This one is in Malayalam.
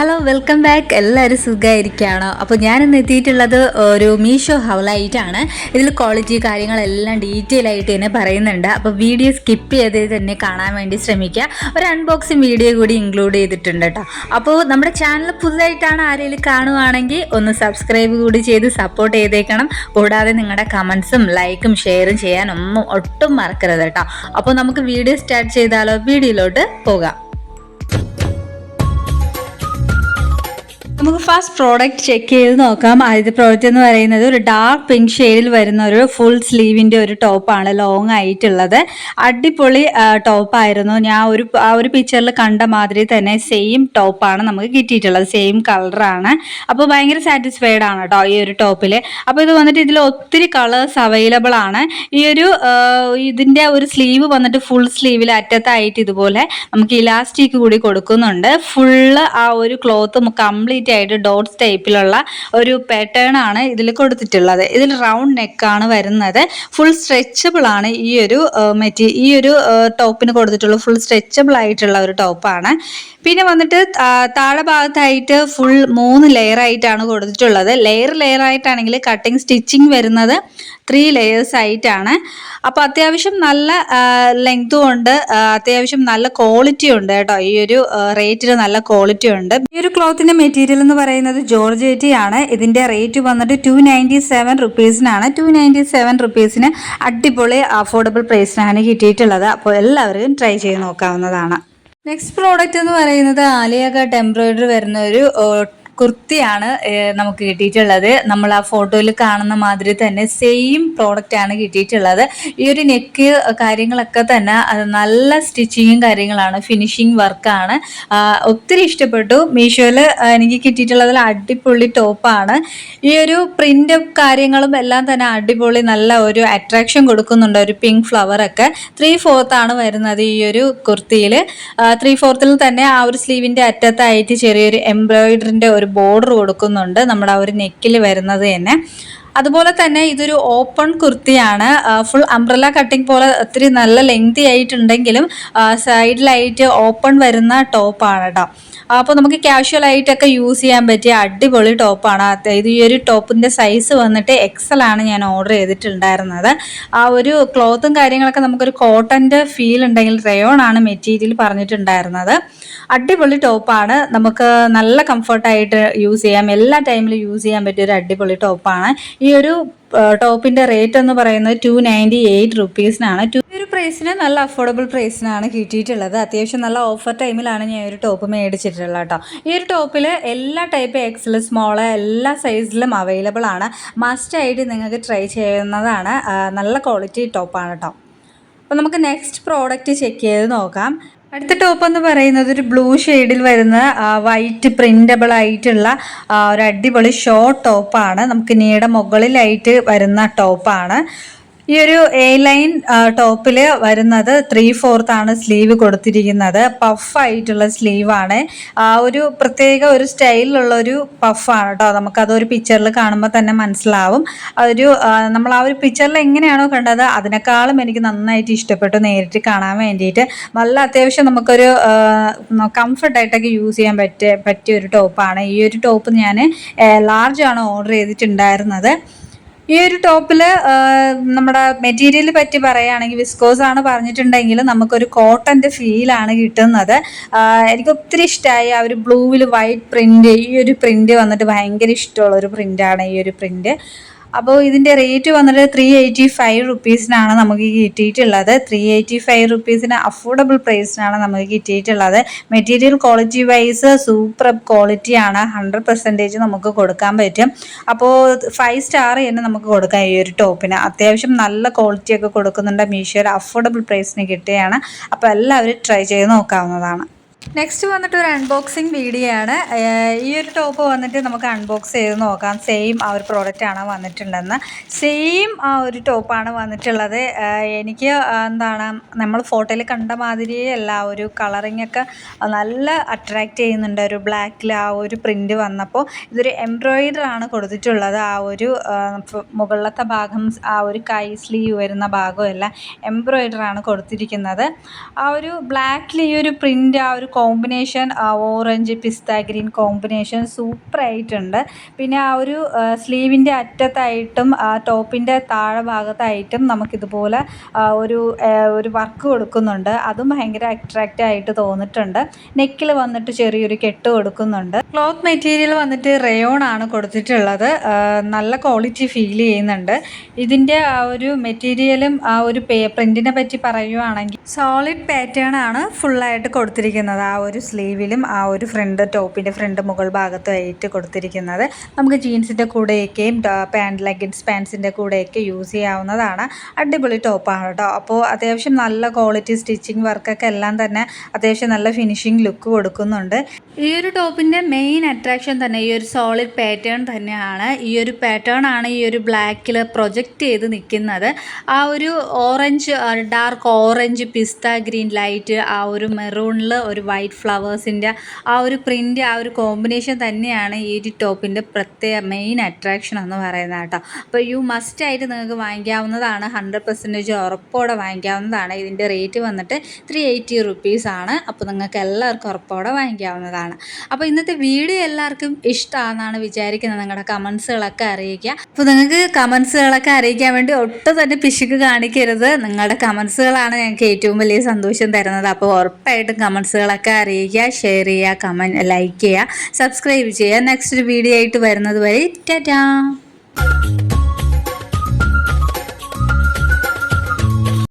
ഹലോ വെൽക്കം ബാക്ക് എല്ലാവരും സുഖമായിരിക്കുകയാണോ? അപ്പോൾ ഞാനിന്ന് എത്തിയിട്ടുള്ളത് ഒരു മീഷോ ഹൗലായിട്ടാണ്. ഇതിൽ ക്വാളിറ്റി കാര്യങ്ങളെല്ലാം ഡീറ്റെയിൽ ആയിട്ട് തന്നെ പറയുന്നുണ്ട്. അപ്പോൾ വീഡിയോ സ്കിപ്പ് ചെയ്ത് തന്നെ കാണാൻ വേണ്ടി ശ്രമിക്കുക. ഒരു അൺബോക്സിങ് വീഡിയോ കൂടി ഇൻക്ലൂഡ് ചെയ്തിട്ടുണ്ട് കേട്ടോ. അപ്പോൾ നമ്മുടെ ചാനൽ പുതുതായിട്ടാണ് ആരെങ്കിലും കാണുവാണെങ്കിൽ ഒന്ന് സബ്സ്ക്രൈബ് കൂടി ചെയ്ത് സപ്പോർട്ട് ചെയ്തേക്കണം. കൂടാതെ നിങ്ങളുടെ കമൻസും ലൈക്കും ഷെയറും ചെയ്യാനൊന്നും ഒട്ടും മറക്കരുത് കേട്ടോ. അപ്പോൾ നമുക്ക് വീഡിയോ സ്റ്റാർട്ട് ചെയ്താലോ? വീഡിയോയിലോട്ട് പോകാം. നമുക്ക് ഫസ്റ്റ് പ്രോഡക്റ്റ് ചെക്ക് ചെയ്ത് നോക്കാം. ആദ്യത്തെ പ്രോഡക്റ്റ് എന്ന് പറയുന്നത് ഒരു ഡാർക്ക് പിങ്ക് ഷെയ്ഡിൽ വരുന്ന ഒരു ഫുൾ സ്ലീവിന്റെ ഒരു ടോപ്പാണ് ലോങ് ആയിട്ടുള്ളത്. അടിപൊളി ടോപ്പായിരുന്നു ഞാൻ ഒരു ആ ഒരു പിക്ചറിൽ കണ്ട മാതിരി തന്നെ സെയിം ടോപ്പാണ് നമുക്ക് കിട്ടിയിട്ടുള്ളത്. സെയിം കളറാണ് അപ്പോൾ ഭയങ്കര സാറ്റിസ്ഫൈഡ് ആണ് കേട്ടോ ഈ ഒരു ടോപ്പിൽ അപ്പോൾ ഇത് വന്നിട്ട് ഇതിൽ ഒത്തിരി കളേഴ്സ് അവൈലബിൾ ആണ്. ഈ ഒരു ഇതിന്റെ ഒരു സ്ലീവ് വന്നിട്ട് ഫുൾ സ്ലീവിൽ അറ്റത്തായിട്ട് ഇതുപോലെ നമുക്ക് ഇലാസ്റ്റിക് കൂടി കൊടുക്കുന്നുണ്ട്. ഫുള്ള് ആ ഒരു ക്ലോത്ത് കംപ്ലീറ്റ് ആയിട്ട് ഡോട്ട്സ് ടൈപ്പിലുള്ള ഒരു പാറ്റേൺ ആണ് ഇതിൽ കൊടുത്തിട്ടുള്ളത്. ഇതിൽ റൗണ്ട് നെക്കാണ് വരുന്നത്. ഫുൾ സ്ട്രെച്ചബിൾ ആണ് ഈ ഒരു മെറ്റീ ഈ ഒരു ടോപ്പിന് കൊടുത്തിട്ടുള്ള ഫുൾ സ്ട്രെച്ചബിൾ ആയിട്ടുള്ള ഒരു ടോപ്പാണ് പിന്നെ വന്നിട്ട് താഴെ ഭാഗത്തായിട്ട് ഫുൾ മൂന്ന് ലെയർ ആയിട്ടാണ് കൊടുത്തിട്ടുള്ളത്. ലെയർ ലെയർ ആയിട്ടാണെങ്കിൽ കട്ടിങ് സ്റ്റിച്ചിങ് വരുന്നത് ത്രീ ലെയേഴ്സ് ആയിട്ടാണ്. അപ്പോൾ അത്യാവശ്യം നല്ല ലെങ്തും ഉണ്ട്. അത്യാവശ്യം നല്ല ക്വാളിറ്റി ഉണ്ട് കേട്ടോ. ഈ ഒരു റേറ്റിൽ നല്ല ക്വാളിറ്റി ഉണ്ട്. ഈ ഒരു ക്ലോത്തിന്റെ മെറ്റീരിയൽ എന്ന് പറയുന്നത് ജോർജേറ്റി ആണ്. ഇതിന്റെ റേറ്റ് വന്നിട്ട് ടു നയന്റി സെവൻ റുപ്പീസിനാണ് ടു നയന്റി സെവൻ റുപ്പീസിന് അടിപൊളി അഫോർഡബിൾ പ്രൈസിനാണ് കിട്ടിയിട്ടുള്ളത്. അപ്പോൾ എല്ലാവരും ട്രൈ ചെയ്ത് നോക്കാവുന്നതാണ്. നെക്സ്റ്റ് പ്രോഡക്റ്റ് എന്ന് പറയുന്നത് ആലിയ കട്ട് എംബ്രോയിഡറി വരുന്ന ഒരു കുർത്തിയാണ് നമുക്ക് കിട്ടിയിട്ടുള്ളത്. നമ്മൾ ആ ഫോട്ടോയിൽ കാണുന്ന മാതിരി തന്നെ സെയിം പ്രോഡക്റ്റ് ആണ് കിട്ടിയിട്ടുള്ളത്. ഈ ഒരു നെക്ക് കാര്യങ്ങളൊക്കെ തന്നെ അത് നല്ല സ്റ്റിച്ചിങ്ങും കാര്യങ്ങളാണ് ഫിനിഷിങ് വർക്കാണ് ഒത്തിരി ഇഷ്ടപ്പെട്ടു. മീഷോയിൽ എനിക്ക് കിട്ടിയിട്ടുള്ളതിൽ അടിപൊളി ടോപ്പാണ് ഈ ഒരു പ്രിന്റ് കാര്യങ്ങളും എല്ലാം തന്നെ അടിപൊളി നല്ല ഒരു അട്രാക്ഷൻ കൊടുക്കുന്നുണ്ട് ഒരു പിങ്ക് ഫ്ലവർ ഒക്കെ. ത്രീ ആണ് വരുന്നത് ഈ ഒരു കുർത്തിയിൽ. ത്രീ ഫോർത്തിൽ തന്നെ ആ ഒരു സ്ലീവിന്റെ അറ്റത്തായിട്ട് ചെറിയൊരു എംബ്രോയിഡറിന്റെ ഒരു ബോർഡർ കൊടുക്കുന്നുണ്ട്. നമ്മുടെ ആ ഒരു നെക്കിൽ വരുന്നത് തന്നെ. അതുപോലെ തന്നെ ഇതൊരു ഓപ്പൺ കുർത്തിയാണ്. ഫുൾ അംബ്രല കട്ടിങ് പോലെ ഒത്തിരി നല്ല ലെങ്തി ആയിട്ടുണ്ടെങ്കിലും സൈഡിലായിട്ട് ഓപ്പൺ വരുന്ന ടോപ്പാണ് കേട്ടോ അപ്പോൾ നമുക്ക് ക്യാഷ്വൽ ആയിട്ടൊക്കെ യൂസ് ചെയ്യാൻ പറ്റിയ അടിപൊളി ടോപ്പാണ് അതായത് ഈ ഒരു ടോപ്പിന്റെ സൈസ് വന്നിട്ട് എക്സൽ ആണ് ഞാൻ ഓർഡർ ചെയ്തിട്ടുണ്ടായിരുന്നത്. ആ ഒരു ക്ലോത്തും കാര്യങ്ങളൊക്കെ നമുക്കൊരു കോട്ടന്റെ ഫീൽ ഉണ്ടെങ്കിൽ റയോൺ ആണ് മെറ്റീരിയൽ പറഞ്ഞിട്ടുണ്ടായിരുന്നത്. അടിപൊളി ടോപ്പാണ് നമുക്ക് നല്ല കംഫർട്ടായിട്ട് യൂസ് ചെയ്യാം. എല്ലാ ടൈമിലും യൂസ് ചെയ്യാൻ പറ്റിയ ഒരു അടിപൊളി ടോപ്പാണ് ഈ ഒരു ടോപ്പിന്റെ റേറ്റ് എന്ന് പറയുന്നത് ടു നയന്റി എയ്റ്റ് റുപ്പീസിനാണ് ടു ഒരു പ്രൈസിന് നല്ല അഫോർഡബിൾ പ്രൈസിനാണ് കിട്ടിയിട്ടുള്ളത്. അത്യാവശ്യം നല്ല ഓഫർ ടൈമിലാണ് ഞാൻ ഒരു ടോപ്പ് മേടിച്ചിട്ടുള്ളത് കേട്ടോ. ഈ ഒരു ടോപ്പിൽ എല്ലാ ടൈപ്പ് എക്സൽ സ്മോൾ എല്ലാ സൈസിലും അവൈലബിൾ ആണ്. മസ്റ്റ് ആയിട്ട് നിങ്ങൾക്ക് ട്രൈ ചെയ്യുന്നതാണ് നല്ല ക്വാളിറ്റി ടോപ്പാണ് കേട്ടോ. അപ്പോൾ നമുക്ക് നെക്സ്റ്റ് പ്രോഡക്റ്റ് ചെക്ക് ചെയ്ത് നോക്കാം. അടുത്ത ടോപ്പ് എന്ന് പറയുന്നത് ഒരു ബ്ലൂ ഷെയ്ഡിൽ വരുന്ന വൈറ്റ് പ്രിന്റബിൾ ആയിട്ടുള്ള ഒരു അടിപൊളി ഷോർട്ട് ടോപ്പാണ് നമുക്ക് നീടെ മുകളിലായിട്ട് വരുന്ന ടോപ്പാണ് ഈ ഒരു എ ലൈൻ ടോപ്പിൽ വരുന്നത് ത്രീ ഫോർത്ത് ആണ് സ്ലീവ് കൊടുത്തിരിക്കുന്നത്. പഫ് ആയിട്ടുള്ള സ്ലീവാണ് ആ ഒരു പ്രത്യേക ഒരു സ്റ്റൈലിലുള്ള ഒരു പഫാണ് കേട്ടോ. നമുക്കതൊരു പിക്ചറിൽ കാണുമ്പോൾ തന്നെ മനസ്സിലാവും. ഒരു നമ്മൾ ആ ഒരു പിക്ചറിൽ എങ്ങനെയാണോ കണ്ടത് അതിനേക്കാളും എനിക്ക് നന്നായിട്ട് ഇഷ്ടപ്പെട്ടു നേരിട്ട് കാണാൻ വേണ്ടിയിട്ട്. നല്ല അത്യാവശ്യം നമുക്കൊരു കംഫർട്ടായിട്ടൊക്കെ യൂസ് ചെയ്യാൻ പറ്റിയ പറ്റിയ ഒരു ടോപ്പാണ് ഈ ഒരു ടോപ്പ് ഞാൻ ലാർജ് ആണ് ഓർഡർ ചെയ്തിട്ടുണ്ടായിരുന്നത്. ഈ ഒരു ടോപ്പിൽ നമ്മുടെ മെറ്റീരിയൽ പറ്റി പറയുകയാണെങ്കിൽ വിസ്കോസ് ആണ് പറഞ്ഞിട്ടുണ്ടെങ്കിൽ നമുക്കൊരു കോട്ടന്റെ ഫീലാണ് കിട്ടുന്നത്. എനിക്ക് ഒത്തിരി ഇഷ്ടമായി ആ ഒരു ബ്ലൂവിൽ വൈറ്റ് പ്രിന്റ് ഈ ഒരു പ്രിന്റ് വന്നിട്ട് ഭയങ്കര ഇഷ്ടമുള്ള ഒരു പ്രിന്റാണ് ഈ ഒരു പ്രിന്റ് അപ്പോൾ ഇതിന്റെ റേറ്റ് വന്നിട്ട് ത്രീ എയ്റ്റി ഫൈവ് റുപ്പീസിനാണ് നമുക്ക് കിട്ടിയിട്ടുള്ളത്. ത്രീ എയ്റ്റി ഫൈവ് റുപ്പീസിന് അഫോർഡബിൾ പ്രൈസിനാണ് നമുക്ക് കിട്ടിയിട്ടുള്ളത്. മെറ്റീരിയൽ ക്വാളിറ്റി വൈസ് സൂപ്പർ ക്വാളിറ്റിയാണ് ഹൺഡ്രഡ് പെർസെന്റേജ് നമുക്ക് കൊടുക്കാൻ പറ്റും. അപ്പോൾ ഫൈവ് സ്റ്റാർ തന്നെ നമുക്ക് കൊടുക്കാം ഈ ഒരു ടോപ്പിന് അത്യാവശ്യം നല്ല ക്വാളിറ്റിയൊക്കെ കൊടുക്കുന്നുണ്ട്. മീഷോയിൽ അഫോർഡബിൾ പ്രൈസിന് കിട്ടുകയാണ്. അപ്പോൾ എല്ലാവരും ട്രൈ ചെയ്ത് നോക്കാവുന്നതാണ്. നെക്സ്റ്റ് വന്നിട്ട് ഒരു അൺബോക്സിങ് വീഡിയോ ആണ്. ഈ ഒരു ടോപ്പ് വന്നിട്ട് നമുക്ക് അൺബോക്സ് ചെയ്ത് നോക്കാം. സെയിം ആ ഒരു പ്രോഡക്റ്റ് ആണ് വന്നിട്ടുണ്ടെന്ന്. സെയിം ആ ഒരു ടോപ്പാണ് വന്നിട്ടുള്ളത്. എനിക്ക് എന്താണ് നമ്മൾ ഫോട്ടോയിൽ കണ്ട മാതിരിയേ അല്ല ഒരു കളറിങ് ഒക്കെ നല്ല അട്രാക്റ്റ് ചെയ്യുന്നുണ്ട്. ഒരു ബ്ലാക്കിൽ ആ ഒരു പ്രിന്റ് വന്നപ്പോൾ ഇതൊരു എംബ്രോയിഡറി ആണ് കൊടുത്തിട്ടുള്ളത്. ആ ഒരു മുകളിലത്തെ ഭാഗം ആ ഒരു കൈ സ്ലീവ് വരുന്ന ഭാഗമെല്ലാം എംബ്രോയിഡറി ആണ് കൊടുത്തിരിക്കുന്നത്. ആ ഒരു ബ്ലാക്കിൽ ഈ ഒരു പ്രിന്റ് ആ ഒരു combination orange pista green combination super ആയിട്ടുണ്ട് പിന്നെ ആ ഒരു സ്ലീവിന്റെ അറ്റത്തായിട്ടും ആ ടോപ്പിന്റെ താഴെ ഭാഗത്തായിട്ടും നമുക്കിതുപോലെ ഒരു ഒരു വർക്ക് കൊടുക്കുന്നുണ്ട്. അതും ഭയങ്കര അട്രാക്റ്റ് ആയിട്ട് തോന്നിയിട്ടുണ്ട് നെക്കിൽ വന്നിട്ട് ചെറിയൊരു കെട്ട് കൊടുക്കുന്നുണ്ട്. ക്ലോത്ത് മെറ്റീരിയൽ വന്നിട്ട് റയോൺ ആണ് കൊടുത്തിട്ടുള്ളത്. നല്ല ക്വാളിറ്റി ഫീൽ ചെയ്യുന്നുണ്ട്. ഇതിന്റെ ആ ഒരു മെറ്റീരിയലും ആ ഒരു പേ പറ്റി പറയുവാണെങ്കിൽ സോളിഡ് പാറ്റേൺ ആണ് ഫുള്ളായിട്ട് കൊടുത്തിരിക്കുന്നത്. ആ ഒരു സ്ലീവിലും ആ ഒരു ഫ്രണ്ട് ടോപ്പിന്റെ ഫ്രണ്ട് മുകൾ ഭാഗത്തുമായിട്ട് കൊടുത്തിരിക്കുന്നത്. നമുക്ക് ജീൻസിന്റെ കൂടെയൊക്കെയും പാന്റ് ലെഗിൻസ് പാൻസിന്റെ കൂടെയൊക്കെ യൂസ് ചെയ്യാവുന്നതാണ്. അടിപൊളി ടോപ്പാണ് കേട്ടോ. അപ്പോൾ അത്യാവശ്യം നല്ല ക്വാളിറ്റി സ്റ്റിച്ചിങ് വർക്കൊക്കെ എല്ലാം തന്നെ അത്യാവശ്യം നല്ല ഫിനിഷിങ് ലുക്ക് കൊടുക്കുന്നുണ്ട്. ഈ ഒരു ടോപ്പിന്റെ മെയിൻ അട്രാക്ഷൻ തന്നെ ഈ ഒരു സോളിഡ് പാറ്റേൺ തന്നെയാണ്. ഈ ഒരു പാറ്റേൺ ആണ് ഈ ഒരു ബ്ലാക്കിൽ പ്രൊജക്റ്റ് ചെയ്ത് നിൽക്കുന്നത്. ആ ഒരു orange dark orange pista green light ആ ഒരു മെറൂണിൽ ഒരു വൈറ്റ് ഫ്ലവേഴ്സിന്റെ ആ ഒരു പ്രിന്റ് ആ ഒരു കോമ്പിനേഷൻ തന്നെയാണ് ഈ ഒരു ടോപ്പിന്റെ പ്രത്യേക മെയിൻ അട്രാക്ഷൻ എന്ന് പറയുന്നത് കേട്ടോ. അപ്പോൾ യു മസ്റ്റ് ആയിട്ട് നിങ്ങൾക്ക് വാങ്ങിക്കാവുന്നതാണ്. Hundred percentage ഉറപ്പോടെ വാങ്ങിക്കാവുന്നതാണ്. ഇതിന്റെ റേറ്റ് വന്നിട്ട് ത്രീ എയ്റ്റി റുപ്പീസാണ് അപ്പോൾ നിങ്ങൾക്ക് എല്ലാവർക്കും ഉറപ്പോടെ വാങ്ങിക്കാവുന്നതാണ്. അപ്പോൾ ഇന്നത്തെ വീഡിയോ എല്ലാവർക്കും ഇഷ്ടമാണെന്നാണ് വിചാരിക്കുന്നത്. നിങ്ങളുടെ കമൻസുകളൊക്കെ അറിയിക്കുക. അപ്പോൾ നിങ്ങൾക്ക് കമൻസുകളൊക്കെ അറിയിക്കാൻ വേണ്ടി ഒട്ടും തന്നെ പിശുക്ക് കാണിക്കരുത്. നിങ്ങളുടെ കമൻസുകളാണ് ഞങ്ങൾക്ക് ഏറ്റവും വലിയ സന്തോഷം തരുന്നത്. അപ്പോൾ ഉറപ്പായിട്ടും കമൻസുകളൊക്കെ അറിയിക്കുക ഷെയർ ചെയ്യുക കമന്റ് ലൈക്ക് ചെയ്യുക സബ്സ്ക്രൈബ് ചെയ്യുക. നെക്സ്റ്റ് വീഡിയോ ആയിട്ട് വരുന്നത് വരെ ടാറ്റാ